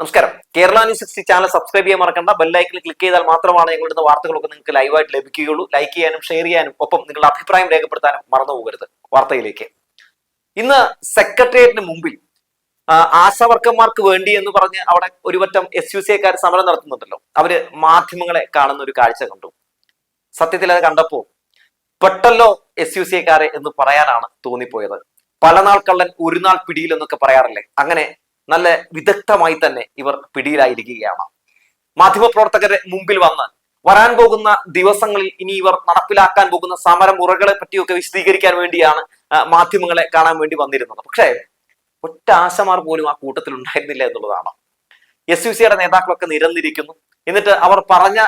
നമസ്കാരം. Kerala news sixty channel subscribe ചെയ്യാൻ മറക്കണ്ട. ബെല്ലൈക്കിൽ ക്ലിക്ക് ചെയ്താൽ മാത്രമാണ് ഞങ്ങളുടെ വാർത്തകളൊക്കെ നിങ്ങൾക്ക് ലൈവായിട്ട് ലഭിക്കുകയുള്ളൂ. ലൈക്ക് ചെയ്യാനും ഷെയർ ചെയ്യാനും ഒപ്പം നിങ്ങളുടെ അഭിപ്രായം രേഖപ്പെടുത്താനും മറന്നു പോകരുത്. വാർത്തയിലേക്ക്. ഇന്ന് സെക്രട്ടേറിയറ്റിന് മുമ്പിൽ ആശാവർക്കന്മാർക്ക് വേണ്ടി എന്ന് പറഞ്ഞ് അവിടെ ഒരുപറ്റം എസ് യു സി സമരം നടത്തുന്നുണ്ടല്ലോ. അവർ മാധ്യമങ്ങളെ കാണുന്ന ഒരു കാഴ്ച കണ്ടു. സത്യത്തിൽ അത് കണ്ടപ്പോ പെട്ടല്ലോ എസ് യു സി എന്ന് പറയാനാണ് തോന്നിപ്പോയത്. പല നാൾ കള്ളൻ ഒരു നാൾ പിടിയിൽ എന്നൊക്കെ പറയാറില്ലേ? അങ്ങനെ നല്ല വിദഗ്ധമായി തന്നെ ഇവർ പിടിയിലായിരിക്കുകയാണ്. മാധ്യമപ്രവർത്തകരുടെ മുമ്പിൽ വന്ന് വരാൻ പോകുന്ന ദിവസങ്ങളിൽ ഇനി ഇവർ നടപ്പിലാക്കാൻ പോകുന്ന സമരമുറകളെ പറ്റിയൊക്കെ വിശദീകരിക്കാൻ വേണ്ടിയാണ് മാധ്യമങ്ങളെ കാണാൻ വേണ്ടി വന്നിരുന്നത്. പക്ഷേ ഒറ്റ ആശമാർ പോലും ആ കൂട്ടത്തിൽ ഉണ്ടായിരുന്നില്ല എന്നുള്ളതാണ്. എസ് യു സിയുടെ നേതാക്കളൊക്കെ നിരന്നിരിക്കുന്നു. എന്നിട്ട് അവർ പറഞ്ഞ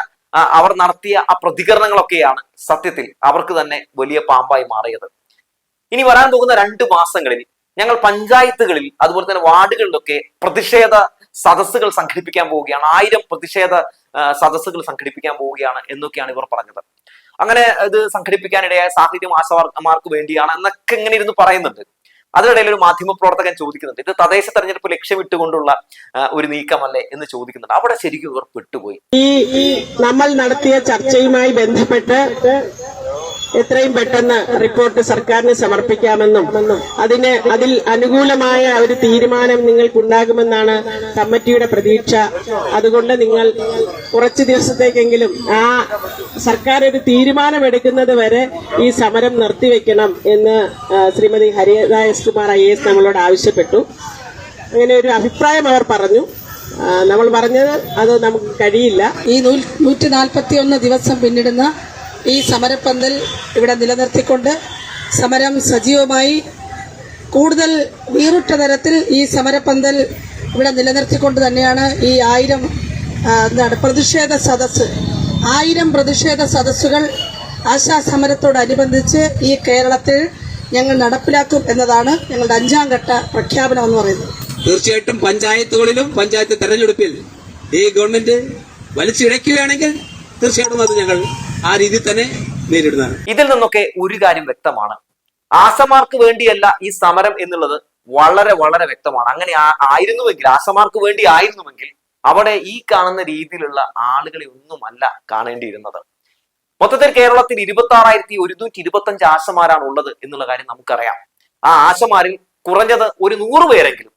അവർ നടത്തിയ ആ പ്രതികരണങ്ങളൊക്കെയാണ് സത്യത്തിൽ അവർക്ക് തന്നെ വലിയ പാമ്പായി മാറിയത്. ഇനി വരാൻ പോകുന്ന രണ്ട് മാസങ്ങളിൽ ഞങ്ങൾ പഞ്ചായത്തുകളിൽ അതുപോലെ തന്നെ വാർഡുകളിലൊക്കെ പ്രതിഷേധ സദസ്സുകൾ സംഘടിപ്പിക്കാൻ പോവുകയാണ്. ആയിരം പ്രതിഷേധ സദസ്സുകൾ സംഘടിപ്പിക്കാൻ പോവുകയാണ് എന്നൊക്കെയാണ് ഇവർ പറഞ്ഞത്. അങ്ങനെ ഇത് സംഘടിപ്പിക്കാനിടയായ സാഹിത്യം ആശാവർക്കന്മാർക്ക് വേണ്ടിയാണ് എന്നൊക്കെ ഇങ്ങനെ ഇരുന്ന് പറയുന്നുണ്ട്. അതിനിടയിൽ ഒരു മാധ്യമ പ്രവർത്തകൻ ചോദിക്കുന്നുണ്ട് ഇത് തദ്ദേശ തെരഞ്ഞെടുപ്പ് ലക്ഷ്യമിട്ടുകൊണ്ടുള്ള ഒരു നീക്കമല്ലേ? എന്ന് ചോദിക്കുന്നുണ്ട്. അവിടെ ശരിക്കും ഇവർ പെട്ടുപോയി. ഈ നമ്മൾ നടത്തിയ ചർച്ചയുമായി ബന്ധപ്പെട്ട് എത്രയും പെട്ടെന്ന് റിപ്പോർട്ട് സർക്കാരിന് സമർപ്പിക്കാമെന്നും അതിന് അതിൽ അനുകൂലമായ ഒരു തീരുമാനം നിങ്ങൾക്കുണ്ടാകുമെന്നാണ് കമ്മിറ്റിയുടെ പ്രതീക്ഷ. അതുകൊണ്ട് നിങ്ങൾ കുറച്ച് ദിവസത്തേക്കെങ്കിലും ആ സർക്കാർ ഒരു തീരുമാനമെടുക്കുന്നത് വരെ ഈ സമരം നിർത്തിവെക്കണം എന്ന് ശ്രീമതി ഹരിദാസ് കുമാർ ഐ എസ് നമ്മളോട് ആവശ്യപ്പെട്ടു. അങ്ങനെ ഒരു അഭിപ്രായം അവർ പറഞ്ഞു. നമ്മൾ പറഞ്ഞത് അത് നമുക്ക് കഴിയില്ല. ഈ നൂറ്റി നാൽപ്പത്തി ഒന്ന് ദിവസം പിന്നിടുന്ന ഈ സമരപ്പന്തൽ ഇവിടെ നിലനിർത്തിക്കൊണ്ട് സമരം സജീവമായി. കൂടുതൽ വീറുറ്റ തരത്തിൽ ഈ സമരപ്പന്തൽ ഇവിടെ നിലനിർത്തിക്കൊണ്ട് തന്നെയാണ് ഈ ആയിരം എന്താണ് പ്രതിഷേധ സദസ്സ്. ആയിരം പ്രതിഷേധ സദസ്സുകൾ ആശാ സമരത്തോടനുബന്ധിച്ച് ഈ കേരളത്തിൽ ഞങ്ങൾ നടപ്പിലാക്കും എന്നതാണ് ഞങ്ങളുടെ അഞ്ചാം ഘട്ട പ്രഖ്യാപനം എന്ന് പറയുന്നത്. തീർച്ചയായിട്ടും പഞ്ചായത്തുകളിലും പഞ്ചായത്ത് തെരഞ്ഞെടുപ്പിൽ ഈ ഗവൺമെന്റ് വലിച്ചിഴയ്ക്കുകയാണെങ്കിൽ തീർച്ചയായിട്ടും അത് ഞങ്ങൾ ആ രീതിയിൽ തന്നെ നേരിടുന്നതാണ്. ഇതിൽ നിന്നൊക്കെ ഒരു കാര്യം വ്യക്തമാണ്. ആസമാർക്ക് വേണ്ടിയല്ല ഈ സമരം എന്നുള്ളത് വളരെ വളരെ വ്യക്തമാണ്. അങ്ങനെ ആയിരുന്നുവെങ്കിൽ ആസമാർക്ക് വേണ്ടി ആയിരുന്നുവെങ്കിൽ അവിടെ ഈ കാണുന്ന രീതിയിലുള്ള ആളുകളെ ഒന്നുമല്ല കാണേണ്ടിയിരുന്നത്. മൊത്തത്തിൽ കേരളത്തിൽ ഇരുപത്തി ആറായിരത്തി ഒരുന്നൂറ്റി ഇരുപത്തി അഞ്ച് ആശമാരാണ് ഉള്ളത് എന്നുള്ള കാര്യം നമുക്കറിയാം. ആ ആശമാരിൽ കുറഞ്ഞത് ഒരു നൂറ് പേരെങ്കിലും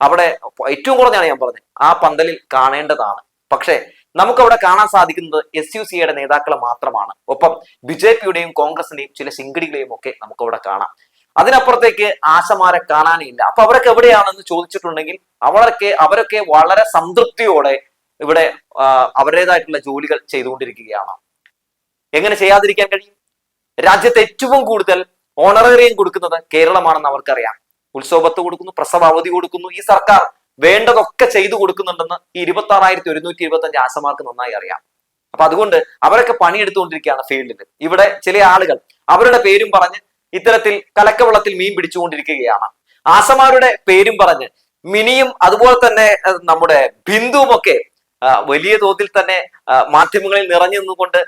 അവിടെ ഏറ്റവും കുറഞ്ഞാണ് ഞാൻ പറഞ്ഞത്. ആ പന്തലിൽ കാണേണ്ടതാണ്. പക്ഷേ നമുക്കവിടെ കാണാൻ സാധിക്കുന്നത് എസ് യു സിയുടെ നേതാക്കളെ മാത്രമാണ്. ഒപ്പം ബി ജെ പിയുടെയും കോൺഗ്രസിന്റെയും ചില ശിങ്കിടികളെയും ഒക്കെ നമുക്കവിടെ കാണാം. അതിനപ്പുറത്തേക്ക് ആശമാരെ കാണാനേ ഇല്ല അപ്പൊ അവരൊക്കെ എവിടെയാണെന്ന് ചോദിച്ചിട്ടുണ്ടെങ്കിൽ അവരൊക്കെ അവരൊക്കെ വളരെ സംതൃപ്തിയോടെ ഇവിടെ അവരുടേതായിട്ടുള്ള ജോലികൾ ചെയ്തുകൊണ്ടിരിക്കുകയാണ്. എങ്ങനെ ചെയ്യാതിരിക്കാൻ കഴിയും? രാജ്യത്ത് ഏറ്റവും കൂടുതൽ ഓണറേറിയം കൊടുക്കുന്നത് കേരളമാണെന്ന് അവർക്കറിയാം. ഉത്സവത്ത് കൊടുക്കുന്നു പ്രസവ അവധി കൊടുക്കുന്നു. ഈ സർക്കാർ വേണ്ടതൊക്കെ ചെയ്തു കൊടുക്കുന്നുണ്ടെന്ന് ഈ ഇരുപത്തി ആറായിരത്തി ഒരുന്നൂറ്റി ഇരുപത്തി അഞ്ച് ആശമാർക്ക് നന്നായി അറിയാം. അപ്പൊ അതുകൊണ്ട് അവരൊക്കെ പണിയെടുത്തുകൊണ്ടിരിക്കുകയാണ് ഫീൽഡിൽ ഇവിടെ ചില ആളുകൾ അവരുടെ പേരും പറഞ്ഞ് ഇത്തരത്തിൽ കലക്കവെള്ളത്തിൽ മീൻ പിടിച്ചുകൊണ്ടിരിക്കുകയാണ്. ആശമാരുടെ പേരും പറഞ്ഞ് മിനിയും അതുപോലെ തന്നെ നമ്മുടെ ബിന്ദുവും ഒക്കെ വലിയ തോതിൽ തന്നെ മാധ്യമങ്ങളിൽ നിറഞ്ഞു നിന്നുകൊണ്ട്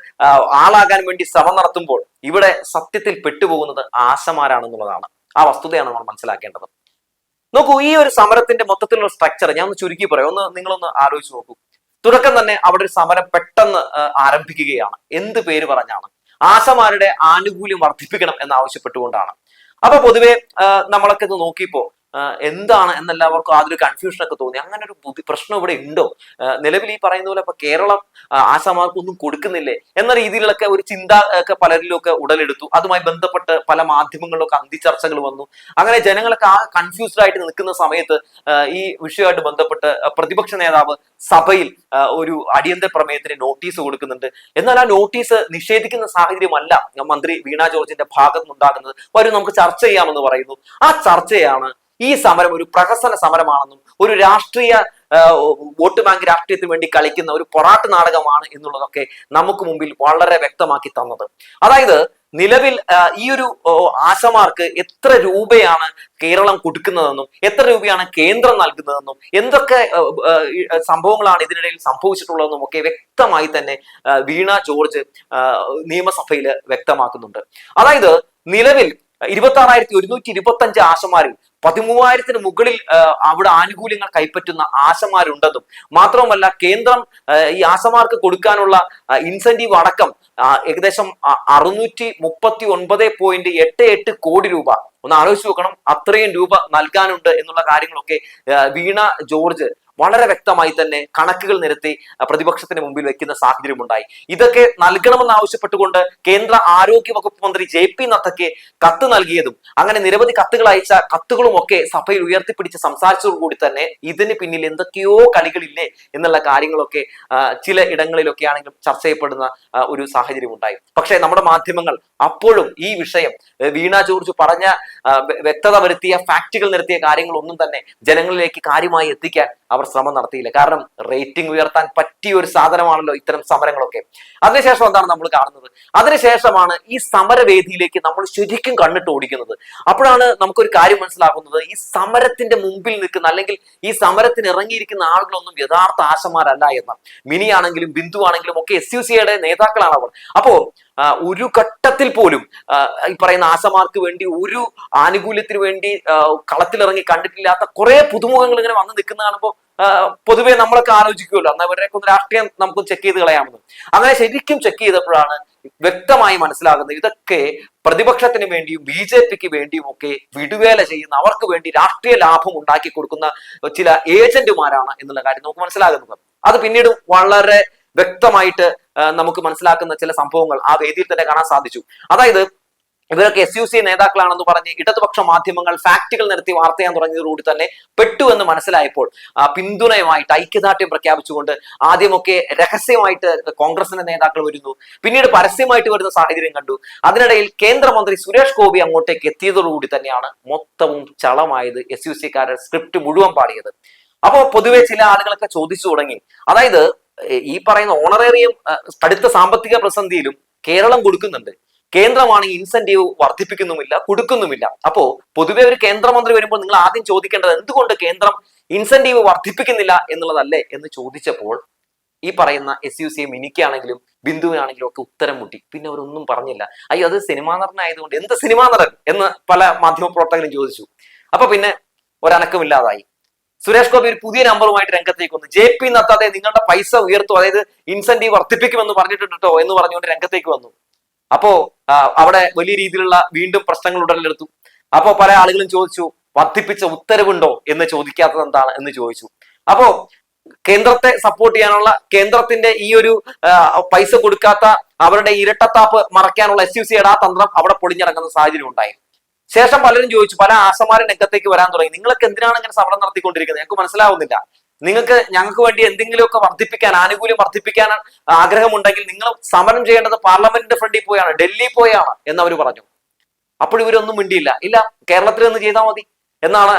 ആളാകാൻ വേണ്ടി ശ്രമം നടത്തുമ്പോൾ ഇവിടെ സത്യത്തിൽ പെട്ടുപോകുന്നത് ആശമാരാണെന്നുള്ളതാണ്. ആ വസ്തുതയാണ് നമ്മൾ മനസ്സിലാക്കേണ്ടത്. നോക്കൂ ഈ ഒരു സമരത്തിന്റെ മൊത്തത്തിലുള്ള സ്ട്രക്ചർ ഞാൻ ഒന്ന് ചുരുക്കി പറയാം. ഒന്ന് നിങ്ങളൊന്ന് ആലോചിച്ച് നോക്കൂ. തുടക്കം തന്നെ അവിടെ ഒരു സമരം പെട്ടെന്ന് ആരംഭിക്കുകയാണ്. എന്ത് പേര് പറഞ്ഞാണ്? ആശമാരുടെ ആനുകൂല്യം വർദ്ധിപ്പിക്കണം എന്ന് ആവശ്യപ്പെട്ടുകൊണ്ടാണ്. അപ്പൊ പൊതുവെ നമ്മളൊക്കെ ഇത് നോക്കിയപ്പോ എന്താണ് എന്നെല്ലാവർക്കും ആദ്യം കൺഫ്യൂഷനൊക്കെ തോന്നി. അങ്ങനെ ഒരു ബുദ്ധി പ്രശ്നം ഇവിടെ ഉണ്ടോ? നിലവിൽ ഈ പറയുന്ന പോലെ ഇപ്പൊ കേരളം ആശാമാർക്കൊന്നും കൊടുക്കുന്നില്ലേ? എന്ന രീതിയിലൊക്കെ ഒരു ചിന്ത ഒക്കെ പലരിലും ഒക്കെ ഉടലെടുത്തു. അതുമായി ബന്ധപ്പെട്ട് പല മാധ്യമങ്ങളിലൊക്കെ അന്തിചർച്ചകൾ വന്നു. അങ്ങനെ ജനങ്ങളൊക്കെ ആ കൺഫ്യൂസ്ഡ് ആയിട്ട് നിൽക്കുന്ന സമയത്ത് ഈ വിഷയമായിട്ട് ബന്ധപ്പെട്ട് പ്രതിപക്ഷ നേതാവ് സഭയിൽ ഒരു അടിയന്തര പ്രമേയത്തിന് നോട്ടീസ് കൊടുക്കുന്നുണ്ട്. എന്നാൽ ആ നോട്ടീസ് നിഷേധിക്കുന്ന സാഹചര്യമല്ല മന്ത്രി വീണ ജോർജിന്റെ ഭാഗത്തുനിന്നുണ്ടാകുന്നത്. അവർ നമുക്ക് ചർച്ച ചെയ്യാമെന്ന് പറയുന്നു. ആ ചർച്ചയാണ് ഈ സമരം ഒരു പ്രഹസന സമരമാണെന്നും ഒരു രാഷ്ട്രീയ വോട്ട് ബാങ്ക് രാഷ്ട്രീയത്തിന് വേണ്ടി കളിക്കുന്ന ഒരു പൊറാട്ട് നാടകമാണ് എന്നുള്ളതൊക്കെ നമുക്ക് മുമ്പിൽ വളരെ വ്യക്തമാക്കി തന്നത്. അതായത് നിലവിൽ ഈ ഒരു ആശമാർക്ക് എത്ര രൂപയാണ് കേരളം കൊടുക്കുന്നതെന്നും എത്ര രൂപയാണ് കേന്ദ്രം നൽകുന്നതെന്നും എന്തൊക്കെ സംഭവങ്ങളാണ് ഇതിനിടയിൽ സംഭവിച്ചിട്ടുള്ളതെന്നും ഒക്കെ വ്യക്തമായി തന്നെ വീണ ജോർജ് നിയമസഭയിൽ വ്യക്തമാക്കുന്നുണ്ട്. അതായത് നിലവിൽ ഇരുപത്തി ആറായിരത്തി ഒരുന്നൂറ്റി ഇരുപത്തി അഞ്ച് ആശമാരിൽ പതിമൂവായിരത്തിന് മുകളിൽ അവിടെ ആനുകൂല്യങ്ങൾ കൈപ്പറ്റുന്ന ആശമാരുണ്ടെന്നും മാത്രവുമല്ല കേന്ദ്രം ഈ ആശമാർക്ക് കൊടുക്കാനുള്ള ഇൻസെന്റീവ് അടക്കം ഏകദേശം അറുന്നൂറ്റി മുപ്പത്തി ഒൻപത് പോയിന്റ് എട്ട് എട്ട് കോടി രൂപ. ഒന്ന് ആലോചിച്ച് നോക്കണം അത്രയും രൂപ നൽകാനുണ്ട് എന്നുള്ള കാര്യങ്ങളൊക്കെ വീണ ജോർജ് വളരെ വ്യക്തമായി തന്നെ കണക്കുകൾ നിരത്തി പ്രതിപക്ഷത്തിന് മുമ്പിൽ വെക്കുന്ന സാഹചര്യം ഉണ്ടായി. ഇതൊക്കെ നൽകണമെന്ന് ആവശ്യപ്പെട്ടുകൊണ്ട് കേന്ദ്ര ആരോഗ്യ വകുപ്പ് മന്ത്രി ജെ പി നദ്ദയ്ക്ക് കത്ത് നൽകിയതും അങ്ങനെ നിരവധി കത്തുകൾ അയച്ച കത്തുകളും ഒക്കെ സഭയിൽ ഉയർത്തിപ്പിടിച്ച് സംസാരിച്ചതോടുകൂടി തന്നെ ഇതിന് പിന്നിൽ എന്തൊക്കെയോ കളികളില്ലേ എന്നുള്ള കാര്യങ്ങളൊക്കെ ചില ഇടങ്ങളിലൊക്കെ ആണെങ്കിലും ചർച്ച ചെയ്യപ്പെടുന്ന ഒരു സാഹചര്യം ഉണ്ടായി. പക്ഷേ നമ്മുടെ മാധ്യമങ്ങൾ അപ്പോഴും ഈ വിഷയം വീണ ജോർജ് പറഞ്ഞ വ്യക്തത വരുത്തിയ ഫാക്റ്റുകൾ നിരത്തിയ കാര്യങ്ങളൊന്നും തന്നെ ജനങ്ങളിലേക്ക് കാര്യമായി എത്തിക്കാൻ അവർ ശ്രമം നടത്തിയില്ല. കാരണം റേറ്റിംഗ് ഉയർത്താൻ പറ്റിയ ഒരു സാധനമാണല്ലോ ഇത്തരം സമരങ്ങളൊക്കെ. അതിനുശേഷം എന്താണ് നമ്മൾ കാണുന്നത്? അതിനുശേഷമാണ് ഈ സമരവേദിയിലേക്ക് നമ്മൾ ശരിക്കും കണ്ണിട്ട് ഓടിക്കുന്നത്. അപ്പോഴാണ് നമുക്കൊരു കാര്യം മനസ്സിലാകുന്നത്. ഈ സമരത്തിന്റെ മുമ്പിൽ നിൽക്കുന്ന അല്ലെങ്കിൽ ഈ സമരത്തിന് ഇറങ്ങിയിരിക്കുന്ന ആളുകളൊന്നും യഥാർത്ഥ ആശമാരല്ല എന്ന്. മിനി ആണെങ്കിലും ബിന്ദു ആണെങ്കിലും ഒക്കെ എസ് യു സിയുടെ നേതാക്കളാണ് അവർ. അപ്പോ ഒരു ഘട്ടത്തിൽ പോലും ഈ പറയുന്ന ആശമാർക്ക് വേണ്ടി ഒരു ആനുകൂല്യത്തിന് വേണ്ടി കളത്തിലിറങ്ങി കണ്ടിട്ടില്ലാത്ത കുറെ പുതുമുഖങ്ങൾ ഇങ്ങനെ വന്ന് നിൽക്കുന്ന കാണുമ്പോൾ പൊതുവെ നമ്മളൊക്കെ ആലോചിക്കുമല്ലോ. എന്നാൽ ഇവരുടെയൊക്കെ ഒന്ന് രാഷ്ട്രീയം നമുക്ക് ചെക്ക് ചെയ്ത് കളയാമെന്ന്. അങ്ങനെ ശരിക്കും ചെക്ക് ചെയ്തപ്പോഴാണ് വ്യക്തമായി മനസ്സിലാകുന്നത് ഇതൊക്കെ പ്രതിപക്ഷത്തിന് വേണ്ടിയും ബി ജെ പിക്ക് വേണ്ടിയും ഒക്കെ വിടുവേല ചെയ്യുന്ന അവർക്ക് വേണ്ടി രാഷ്ട്രീയ ലാഭം ഉണ്ടാക്കി കൊടുക്കുന്ന ചില ഏജന്റുമാരാണ് എന്നുള്ള കാര്യം നമുക്ക് മനസ്സിലാകുന്നത്. അത് പിന്നീട് വളരെ വ്യക്തമായിട്ട് നമുക്ക് മനസ്സിലാക്കുന്ന ചില സംഭവങ്ങൾ ആ വേദിയിൽ തന്നെ കാണാൻ സാധിച്ചു. അതായത് ഇവരൊക്കെ എസ് യു സി നേതാക്കളാണെന്ന് പറഞ്ഞ് ഇടതുപക്ഷ മാധ്യമങ്ങൾ ഫാക്ടുകൾ നിരത്തി വാർത്ത ചെയ്യാൻ തുടങ്ങിയതോടുകൂടി തന്നെ പെട്ടു എന്ന് മനസ്സിലായപ്പോൾ പിന്തുണയുമായിട്ട് ഐക്യദാർഢ്യം പ്രഖ്യാപിച്ചുകൊണ്ട് ആദ്യമൊക്കെ രഹസ്യമായിട്ട് കോൺഗ്രസിന്റെ നേതാക്കൾ വരുന്നു. പിന്നീട് പരസ്യമായിട്ട് വരുന്ന സാഹചര്യം കണ്ടു. അതിനിടയിൽ കേന്ദ്രമന്ത്രി സുരേഷ് ഗോപി അങ്ങോട്ടേക്ക് എത്തിയതോടുകൂടി തന്നെയാണ് മൊത്തവും ചളമായത് എസ് യു സിക്കാരുടെ സ്ക്രിപ്റ്റ് മുഴുവൻ പാടിയത്. അപ്പോൾ പൊതുവെ ചില ആളുകളൊക്കെ ചോദിച്ചു തുടങ്ങി. അതായത് ഈ പറയുന്ന ഓണറേറിയം കടുത്ത സാമ്പത്തിക പ്രതിസന്ധിയിലും കേരളം കൊടുക്കുന്നുണ്ട്. കേന്ദ്രമാണ് ഇൻസെന്റീവ് വർദ്ധിപ്പിക്കുന്നുമില്ല കൊടുക്കുന്നുമില്ല. അപ്പോ പൊതുവെ ഒരു കേന്ദ്രമന്ത്രി വരുമ്പോൾ നിങ്ങൾ ആദ്യം ചോദിക്കേണ്ടത് എന്തുകൊണ്ട് കേന്ദ്രം ഇൻസെന്റീവ് വർദ്ധിപ്പിക്കുന്നില്ല എന്നുള്ളതല്ലേ എന്ന് ചോദിച്ചപ്പോൾ ഈ പറയുന്ന എസ് യു സി എം എനിക്കാണെങ്കിലും ബിന്ദുവിനാണെങ്കിലും ഒക്കെ ഉത്തരം മുട്ടി. പിന്നെ അവരൊന്നും പറഞ്ഞില്ല. അയ്യോ അത് സിനിമാ നടനായതുകൊണ്ട് എന്ത് സിനിമാ നടൻ എന്ന് പല മാധ്യമ പ്രവർത്തകരും ചോദിച്ചു. അപ്പൊ പിന്നെ ഒരനക്കമില്ലാതായി. സുരേഷ് ഗോപി ഒരു പുതിയ നമ്പറുമായിട്ട് രംഗത്തേക്ക് വന്നു ജെ പി നത്താതെ നിങ്ങളുടെ പൈസ ഉയർത്തു. അതായത് ഇൻസെന്റീവ് വർദ്ധിപ്പിക്കുമെന്ന് പറഞ്ഞിട്ടുണ്ട് എന്ന് പറഞ്ഞുകൊണ്ട് രംഗത്തേക്ക് വന്നു. അപ്പോ അവിടെ വലിയ രീതിയിലുള്ള വീണ്ടും പ്രശ്നങ്ങൾ ഉടലെടുത്തു. അപ്പോ പല ആളുകളും ചോദിച്ചു വർദ്ധിപ്പിച്ച ഉത്തരവുണ്ടോ? എന്ന് ചോദിക്കാത്തത് എന്താണ് എന്ന് ചോദിച്ചു. അപ്പോ കേന്ദ്രത്തെ സപ്പോർട്ട് ചെയ്യാനുള്ള കേന്ദ്രത്തിന്റെ ഈ ഒരു പൈസ കൊടുക്കാത്ത അവരുടെ ഇരട്ടത്താപ്പ് മറയ്ക്കാനുള്ള എസ് യു സിയുടെ ആ തന്ത്രം അവിടെ പൊളിഞ്ഞിറങ്ങുന്ന സാഹചര്യം ഉണ്ടായി. ശേഷം പലരും ചോദിച്ചു പല ആശമാരും രംഗത്തേക്ക് വരാൻ തുടങ്ങി. നിങ്ങൾക്ക് എന്തിനാണ് ഇങ്ങനെ സമരം നടത്തിക്കൊണ്ടിരിക്കുന്നത്? ഞങ്ങൾക്ക് മനസ്സിലാവുന്നില്ല. നിങ്ങൾക്ക് ഞങ്ങൾക്ക് വേണ്ടി എന്തെങ്കിലുമൊക്കെ വർദ്ധിപ്പിക്കാൻ ആനുകൂല്യം വർദ്ധിപ്പിക്കാൻ ആഗ്രഹമുണ്ടെങ്കിൽ നിങ്ങൾ സമരം ചെയ്യേണ്ടത് പാർലമെന്റിന്റെ ഫ്രണ്ടിൽ പോയാണ് ഡൽഹി പോയാണ് എന്ന് അവർ പറഞ്ഞു. അപ്പോൾ ഇവരൊന്നും മിണ്ടിയില്ല. ഇല്ല കേരളത്തിൽ ഒന്ന് ചെയ്താൽ മതി എന്നാണ്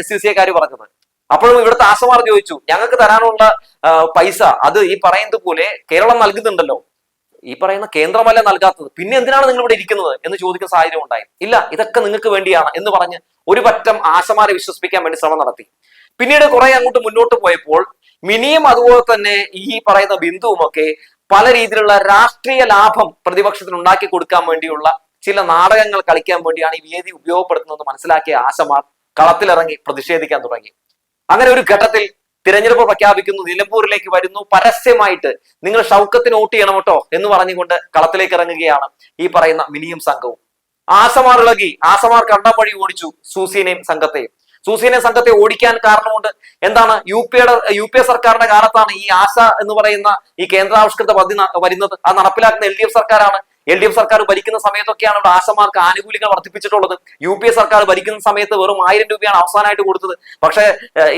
എസ് സി സി കാര് പറഞ്ഞത്. അപ്പോഴും ഇവിടുത്തെ ആശമാർ ചോദിച്ചു ഞങ്ങൾക്ക് തരാനുള്ള പൈസ അത് ഈ പറയുന്നത് പോലെ കേരളം നൽകുന്നുണ്ടല്ലോ. ഈ പറയുന്ന കേന്ദ്രമല്ല നൽകാത്തത്. പിന്നെ എന്തിനാണ് നിങ്ങൾ ഇവിടെ ഇരിക്കുന്നത്? എന്ന് ചോദിക്കുന്ന സാഹചര്യം ഉണ്ടായി. ഇല്ല ഇതൊക്കെ നിങ്ങൾക്ക് വേണ്ടിയാണ് എന്ന് പറഞ്ഞ് ഒരു പറ്റം ആശമാരെ വിശ്വസിപ്പിക്കാൻ വേണ്ടി ശ്രമം നടത്തി. പിന്നീട് കുറെ അങ്ങോട്ട് മുന്നോട്ട് പോയപ്പോൾ മിനിയും അതുപോലെ തന്നെ ഈ പറയുന്ന ബിന്ദുവുമൊക്കെ പല രീതിയിലുള്ള രാഷ്ട്രീയ ലാഭം പ്രതിപക്ഷത്തിന് ഉണ്ടാക്കി കൊടുക്കാൻ വേണ്ടിയുള്ള ചില നാടകങ്ങൾ കളിക്കാൻ വേണ്ടിയാണ് ഈ വേദി ഉപയോഗപ്പെടുത്തുന്നത് മനസ്സിലാക്കിയ ആശമാർ കളത്തിലിറങ്ങി പ്രതിഷേധിക്കാൻ തുടങ്ങി. അങ്ങനെ ഒരു ഘട്ടത്തിൽ തിരഞ്ഞെടുപ്പ് പ്രഖ്യാപിക്കുന്നു നിലമ്പൂരിലേക്ക് വരുന്നു. പരസ്യമായിട്ട് നിങ്ങൾ ഷൗക്കത്തിന് വോട്ട് ചെയ്യണം കേട്ടോ എന്ന് പറഞ്ഞുകൊണ്ട് കളത്തിലേക്ക് ഇറങ്ങുകയാണ് ഈ പറയുന്ന മിനിയും സംഘവും. ആസമാർ ഇളകി ആസമാർ കണ്ടം വഴി ഓടിച്ചു സൂസിനെയും സംഘത്തെയും. സൂസീനെ സംഘത്തെ ഓടിക്കാൻ കാരണമുണ്ട്. എന്താണ്? യു പിയുടെ യു പി എ സർക്കാരിന്റെ കാലത്താണ് ഈ ആശ എന്ന് പറയുന്ന ഈ കേന്ദ്രാവിഷ്കൃത പദ്ധതി വരുന്നത്. അത് നടപ്പിലാക്കുന്ന എൽ ഡി എഫ് സർക്കാരാണ്. എൽ ഡി എഫ് സർക്കാർ ഭരിക്കുന്ന സമയത്തൊക്കെയാണ് ഇവിടെ ആശമാർക്ക് ആനുകൂല്യങ്ങൾ വർദ്ധിപ്പിച്ചിട്ടുള്ളത്. യു പി എ സർക്കാർ ഭരിക്കുന്ന സമയത്ത് വെറും ആയിരം രൂപയാണ് അവസാനമായിട്ട് കൊടുത്തത്. പക്ഷേ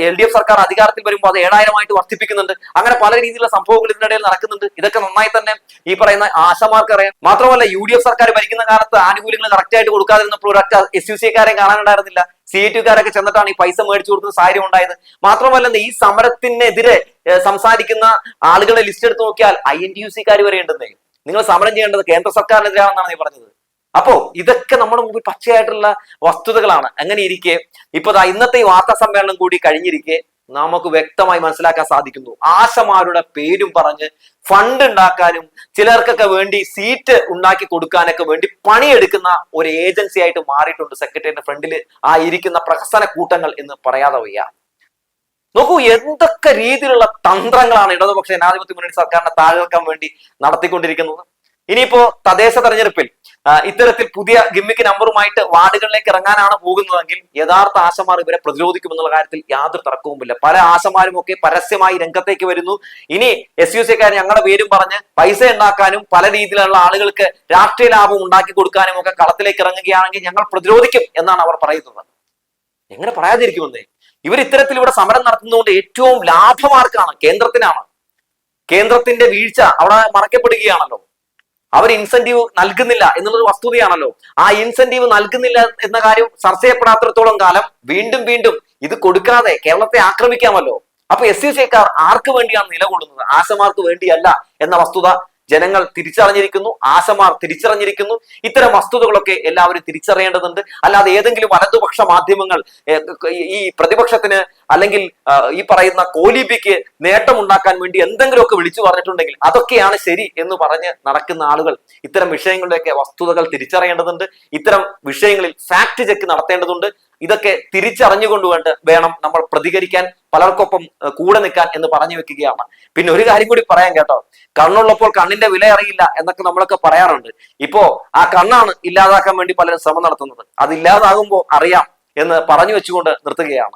എൽ ഡി എഫ് സർക്കാർ അധികാരത്തിൽ വരുമ്പോൾ അത് ഏഴായിരമായിട്ട് വർദ്ധിപ്പിക്കുന്നുണ്ട്. അങ്ങനെ പല രീതിയിലുള്ള സംഭവങ്ങൾ ഇതിനിടയിൽ നടക്കുന്നുണ്ട്. ഇതൊക്കെ നന്നായി തന്നെ ഈ പറയുന്ന ആശമാർക്ക് അറിയാം. മാത്രമല്ല യു ഡി എഫ് സർക്കാർ ഭരിക്കുന്ന കാലത്ത് ആനുകൂല്യങ്ങൾ കറക്റ്റ് ആയിട്ട് കൊടുക്കാതിരുന്നപ്പോൾ ഒരൊറ്റ എസ് യു സിക്കാരെ കാണാനുണ്ടായിരുന്നില്ല. സി ടു കാരൊക്കെ ചെന്നിട്ടാണ് ഈ പൈസ മേടിച്ചു കൊടുക്കുന്ന സാഹചര്യം ഉണ്ടായത്. മാത്രമല്ല ഈ സമരത്തിനെതിരെ സംസാരിക്കുന്ന ആളുകളെ ലിസ്റ്റ് എടുത്ത് നോക്കിയാൽ ഐ എൻ ടി യു സിക്കാർ വരെ ഉണ്ടെന്നേ. നിങ്ങൾ സമരം ചെയ്യേണ്ടത് കേന്ദ്ര സർക്കാരിനെതിരാണെന്നാണ് നീ പറഞ്ഞത്. അപ്പോ ഇതൊക്കെ നമ്മുടെ മുമ്പിൽ പച്ചയായിട്ടുള്ള വസ്തുതകളാണ്. അങ്ങനെ ഇരിക്കെ ഇപ്പൊ ഇന്നത്തെ ഈ വാർത്താ സമ്മേളനം കൂടി കഴിഞ്ഞിരിക്കെ നമുക്ക് വ്യക്തമായി മനസ്സിലാക്കാൻ സാധിക്കുന്നു. ആശമാരുടെ പേരും പറഞ്ഞ് ഫണ്ട് ഉണ്ടാക്കാനും ചിലർക്കൊക്കെ വേണ്ടി സീറ്റ് ഉണ്ടാക്കി കൊടുക്കാനൊക്കെ വേണ്ടി പണിയെടുക്കുന്ന ഒരു ഏജൻസി ആയിട്ട് മാറിയിട്ടുണ്ട് സെക്രട്ടറിയുടെ ഫ്രണ്ടിൽ ആ ഇരിക്കുന്ന പ്രഹസന കൂട്ടങ്ങൾ എന്ന് പറയാതെ വയ്യ. നോക്കൂ എന്തൊക്കെ രീതിയിലുള്ള തന്ത്രങ്ങളാണ് ഇടതുപക്ഷ ജനാധിപത്യ മുന്നണി സർക്കാരിനെ താഴെക്കാൻ വേണ്ടി നടത്തിക്കൊണ്ടിരിക്കുന്നത്? ഇനിയിപ്പോ തദ്ദേശ തെരഞ്ഞെടുപ്പിൽ ഇത്തരത്തിൽ പുതിയ ഗിമ്മിക്ക് നമ്പറുമായിട്ട് വാർഡുകളിലേക്ക് ഇറങ്ങാനാണ് പോകുന്നതെങ്കിൽ യഥാർത്ഥ ആശമാർ ഇവരെ പ്രതിരോധിക്കുമെന്നുള്ള കാര്യത്തിൽ യാതൊരു തർക്കവുമില്ല പല ആശമാരും ഒക്കെ പരസ്യമായി രംഗത്തേക്ക് വരുന്നു. ഇനി എസ് യു സിക്കാർ ഞങ്ങളുടെ പേരും പറഞ്ഞ് പൈസ ഉണ്ടാക്കാനും പല രീതിയിലുള്ള ആളുകൾക്ക് രാഷ്ട്രീയ ലാഭം ഉണ്ടാക്കി കൊടുക്കാനും ഒക്കെ കളത്തിലേക്ക് ഇറങ്ങുകയാണെങ്കിൽ ഞങ്ങൾ പ്രതിരോധിക്കും എന്നാണ് അവർ പറയുന്നത്. എങ്ങനെ പറയാതിരിക്കുമെന്നേ? ഇവർ ഇത്തരത്തിൽ ഇവിടെ സമരം നടത്തുന്നതുകൊണ്ട് ഏറ്റവും ലാഭമാർക്കാണ് കേന്ദ്രത്തിനാണ്. കേന്ദ്രത്തിന്റെ വീഴ്ച അവിടെ മറക്കപ്പെടുകയാണല്ലോ. അവർ ഇൻസെന്റീവ് നൽകുന്നില്ല എന്നുള്ളൊരു വസ്തുതയാണല്ലോ. ആ ഇൻസെന്റീവ് നൽകുന്നില്ല എന്ന കാര്യം ചർച്ച ചെയ്യപ്പെടാത്തിടത്തോളം കാലം വീണ്ടും വീണ്ടും ഇത് കൊടുക്കാതെ കേരളത്തെ ആക്രമിക്കാമല്ലോ. അപ്പൊ എസ് സി സിക്കാർ ആർക്ക് വേണ്ടിയാണ് നിലകൊള്ളുന്നത്? ആശമാർക്ക് വേണ്ടിയല്ല എന്ന വസ്തുത ജനങ്ങൾ തിരിച്ചറിഞ്ഞിരിക്കുന്നു ആശമാർ തിരിച്ചറിഞ്ഞിരിക്കുന്നു. ഇത്തരം വസ്തുതകളൊക്കെ എല്ലാവരും തിരിച്ചറിയേണ്ടതുണ്ട്. അല്ലാതെ ഏതെങ്കിലും വലതുപക്ഷ മാധ്യമങ്ങൾ ഈ പ്രതിപക്ഷത്തിന് അല്ലെങ്കിൽ ഈ പറയുന്ന കോലിബിക്ക് നേട്ടമുണ്ടാക്കാൻ വേണ്ടി എന്തെങ്കിലുമൊക്കെ വിളിച്ചു പറഞ്ഞിട്ടുണ്ടെങ്കിൽ അതൊക്കെയാണ് ശരി എന്ന് പറഞ്ഞ് നടക്കുന്ന ആളുകൾ. ഇത്തരം വിഷയങ്ങളുടെയൊക്കെ വസ്തുതകൾ തിരിച്ചറിയേണ്ടതുണ്ട്. ഇത്തരം വിഷയങ്ങളിൽ ഫാക്ട് ചെക്ക് നടത്തേണ്ടതുണ്ട്. ഇതൊക്കെ തിരിച്ചറിഞ്ഞുകൊണ്ട് വേണ്ട വേണം നമ്മൾ പ്രതികരിക്കാൻ പലർക്കൊപ്പം കൂടെ നിൽക്കാൻ എന്ന് പറഞ്ഞു വെക്കുകയാണ്. പിന്നെ ഒരു കാര്യം കൂടി പറയാൻ കേട്ടോ. കണ്ണുള്ളപ്പോൾ കണ്ണിന്റെ വില അറിയില്ല എന്നൊക്കെ നമ്മളൊക്കെ പറയാറുണ്ട്. ഇപ്പോ ആ കണ്ണാണ് ഇല്ലാതാക്കാൻ വേണ്ടി പലരും ശ്രമം നടത്തുന്നത്. അത് ഇല്ലാതാകുമ്പോൾ അറിയാം എന്ന് പറഞ്ഞു വെച്ചുകൊണ്ട് നിർത്തുകയാണ്.